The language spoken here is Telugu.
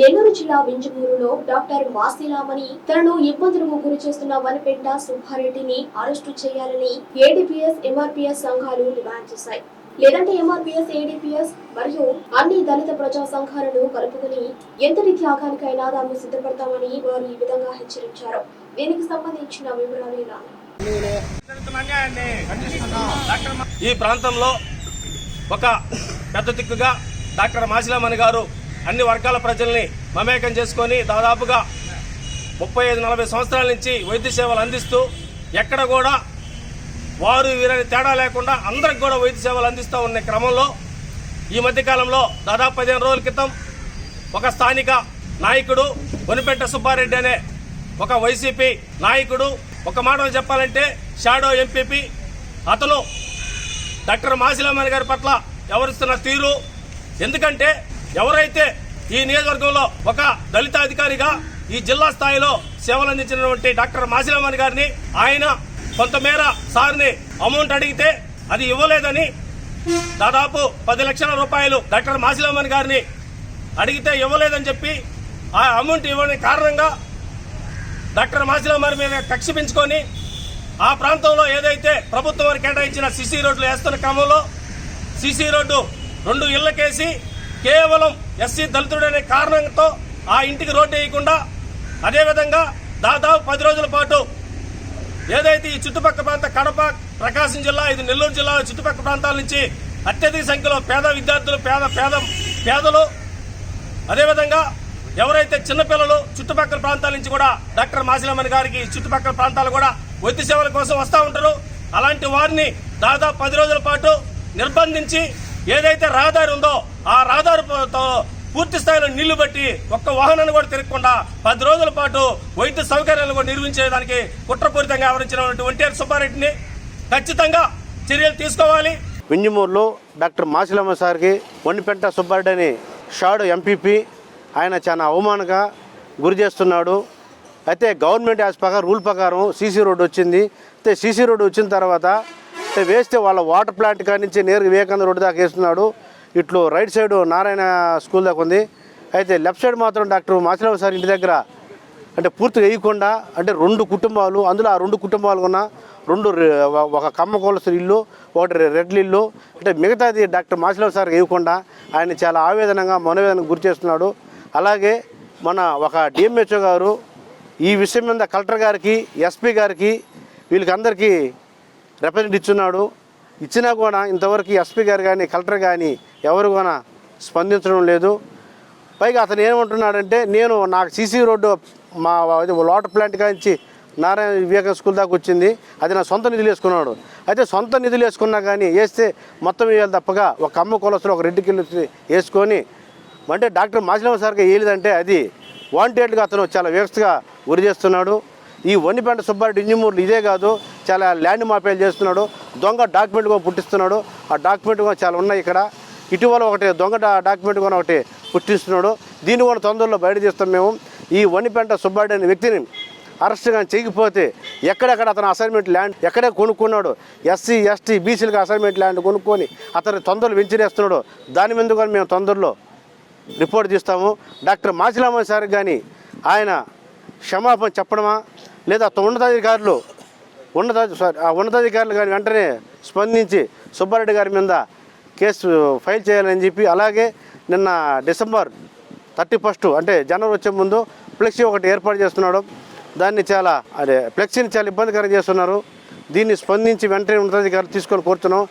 నెల్లూరు జిల్లా వింజమూరులో డాక్టర్ వాసిలామణి తనను ఇబ్బందులకు గురి చేస్తున్న వనపెంట సుబ్బారెడ్డిని అరెస్టు చేయాలని ఏడీపీఎస్ ఎంఆర్పీఎస్ సంఘాలు డిమాండ్ చేశాయి. లేదంటే ఎంఆర్పీఎస్ ఏడీపీఎస్ మరియు అన్ని దళిత ప్రజా సంఘాలను కలుపుకుని ఎంతటి త్యాగానికైనా తాము సిద్ధపడతామని వారు ఈ విధంగా హెచ్చరించారు. దీనికి సంబంధించిన వివరాలు ఇలా ఈ ప్రాంతంలో ఒక పెద్ద దిక్కుగా డాక్టర్ మాసిలామణి గారు అన్ని వర్గాల ప్రజల్ని మమేకం చేసుకొని దాదాపుగా ముప్పై ఐదు నలభై సంవత్సరాల నుంచి వైద్య సేవలు అందిస్తూ ఎక్కడ కూడా వారు వీరని తేడా లేకుండా అందరికి కూడా వైద్య సేవలు అందిస్తూ ఉన్న క్రమంలో ఈ మధ్యకాలంలో దాదాపు పదిహేను రోజుల క్రితం ఒక స్థానిక నాయకుడు వనిపెట్ట సుబ్బారెడ్డి అనే ఒక వైసీపీ నాయకుడు ఒక మాటలో చెప్పాలంటే షాడో ఎంపీపీ. అతను డాక్టర్ మాసిలమ్మని గారి పట్ల వ్యవహరిస్తున్న తీరు ఎందుకంటే ఎవరైతే ఈ నియోజకవర్గంలో ఒక దళిత అధికారిగా ఈ జిల్లా స్థాయిలో సేవలు అందించినటువంటి డాక్టర్ మాసిలమ్మని గారిని ఆయన కొంతమేర సార్ని అమౌంట్ అడిగితే అది ఇవ్వలేదని దాదాపు పది లక్షల రూపాయలు డాక్టర్ మాసిలమ్మని గారిని అడిగితే ఇవ్వలేదని చెప్పి ఆ అమౌంట్ ఇవ్వని కారణంగా డాక్టర్ మాసిలమ్మని మీద కక్ష పెంచుకొని ఆ ప్రాంతంలో ఏదైతే ప్రభుత్వం వారు కేటాయించిన సిసి రోడ్లు వేస్తున్న క్రమంలో సిసి రోడ్డు రెండు ఇళ్ళకేసి కేవలం ఎస్సీ దళితుడనే కారణంతో ఆ ఇంటికి రోడ్డు వేయకుండా అదేవిధంగా దాదాపు పది రోజుల పాటు ఏదైతే ఈ చుట్టుపక్కల ప్రాంత కడప ప్రకాశం జిల్లా ఇది నెల్లూరు జిల్లా చుట్టుపక్కల ప్రాంతాల నుంచి అత్యధిక సంఖ్యలో పేద విద్యార్థులు పేద పేద పేదలు అదేవిధంగా ఎవరైతే చిన్నపిల్లలు చుట్టుపక్కల ప్రాంతాల నుంచి కూడా డాక్టర్ మాసిలమ్మని గారికి చుట్టుపక్కల ప్రాంతాలు కూడా వైద్య సేవల కోసం వస్తూ ఉంటారు. అలాంటి వారిని దాదాపు పది రోజుల పాటు నిర్బంధించి ఏదైతే రహదారి ఉందో ఆ రహదారితో పూర్తి స్థాయిలో నీళ్ళు బట్టి ఒక్క వాహనాన్ని కూడా తిరగకుండా పది రోజుల పాటు వైద్య సౌకర్యాలను కూడా నిర్మించేదానికి కుట్రపూరితంగా ఆవరించినటువంటి ఒంటేరు సుబ్బారెడ్డిని ఖచ్చితంగా చర్యలు తీసుకోవాలి. వింజమూరులో డాక్టర్ మాసిలమ్మ సార్కి ఒండిపెంట సుబ్బారెడ్డి అని షాడు ఎంపీపీ. ఆయన చాలా అవమానంగా గురి చేస్తున్నాడు. అయితే గవర్నమెంట్ యాజ్ ప్రకారం రూల్ ప్రకారం సీసీ రోడ్డు వచ్చింది. అయితే సీసీ రోడ్డు వచ్చిన తర్వాత వేస్తే వాళ్ళ వాటర్ ప్లాంట్ కాడి నుంచి నేరుగా వివేకానంద రోడ్డు దాకా వేస్తున్నాడు. ఇట్లు రైట్ సైడ్ నారాయణ స్కూల్ దాకా ఉంది. అయితే లెఫ్ట్ సైడ్ మాత్రం డాక్టర్ మాసిరావు సార్ ఇంటి దగ్గర అంటే పూర్తిగా వేయకుండా అంటే రెండు కుటుంబాలు అందులో ఆ రెండు కుటుంబాలు ఉన్న రెండు ఒక కమ్మ ఇల్లు ఒకటి రెడ్ల ఇల్లు. అంటే మిగతాది డాక్టర్ మాసిరావు సార్ వేయకుండా ఆయన చాలా ఆవేదనగా మనోవేదనకు గురి చేస్తున్నాడు. అలాగే మన ఒక డిఎంహెచ్ఓ గారు ఈ విషయం మీద కలెక్టర్ గారికి ఎస్పీ గారికి వీళ్ళకి అందరికీ రిప్రజెంట్ ఇచ్చున్నాడు. ఇచ్చినా కూడా ఇంతవరకు ఎస్పీ గారు కానీ కలెక్టర్ కానీ ఎవరు కూడా స్పందించడం లేదు. పైగా అతను ఏమంటున్నాడంటే నేను నాకు సీసీ రోడ్డు మా అది వాటర్ ప్లాంట్ కాంచి నారాయణ వివేక స్కూల్ దాకా వచ్చింది. అది నా సొంత నిధులు వేసుకున్నాడు. అయితే సొంత నిధులు వేసుకున్నా కానీ వేస్తే మొత్తం వేయాలి తప్పగా ఒక అమ్మ కొలసలు ఒక రెడ్డి కిలో వేసుకొని అంటే డాక్టర్ మాసిలమ్మ సార్గా వేయలేదంటే అది వాంటెడ్గా అతను చాలా వ్యవస్థగా ఉరి చేస్తున్నాడు ఈ వన్నిపెంట సుబ్బారెడ్డి ఇంజమూర్లు ఇదే కాదు. చాలా ల్యాండ్ మాఫియాలు చేస్తున్నాడు దొంగ డాక్యుమెంట్ కూడా పుట్టిస్తున్నాడు. ఆ డాక్యుమెంట్ కూడా చాలా ఉన్నాయి ఇక్కడ. ఇటీవల ఒకటి దొంగ డాక్యుమెంట్ కూడా ఒకటి పుట్టిస్తున్నాడు. దీన్ని కూడా తొందరలో బయట తీస్తాం మేము. ఈ వన్నిపెంట సుబ్బారెడ్డి అనే వ్యక్తిని అరెస్ట్ కానీ చేయకపోతే ఎక్కడెక్కడ అతను అసైన్మెంట్ ల్యాండ్ ఎక్కడే కొనుక్కున్నాడు? ఎస్సీ ఎస్టీ బీసీలకు అసైన్మెంట్ ల్యాండ్ కొనుక్కొని అతను తొందరలు వెంచిరేస్తున్నాడు. దాని మీద కూడా మేము తొందరలో రిపోర్ట్ తీస్తాము. డాక్టర్ మాసిలామ సార్ కానీ ఆయన క్షమాపణ చెప్పడమా? లేదా ఉన్నతాధికారులు ఉన్నత సారీ ఆ ఉన్నతాధికారులు కానీ వెంటనే స్పందించి సుబ్బారెడ్డి గారి మీద కేసు ఫైల్ చేయాలని చెప్పి అలాగే నిన్న డిసెంబర్ థర్టీ ఫస్ట్ అంటే జనవరి వచ్చే ముందు ఫ్లెక్సీ ఒకటి ఏర్పాటు చేస్తున్నాడు. దాన్ని చాలా అదే ఫ్లెక్సీని చాలా ఇబ్బందికరం చేస్తున్నారు. దీన్ని స్పందించి వెంటనే ఉన్నతాధికారులు తీసుకొని కోరుతున్నాం.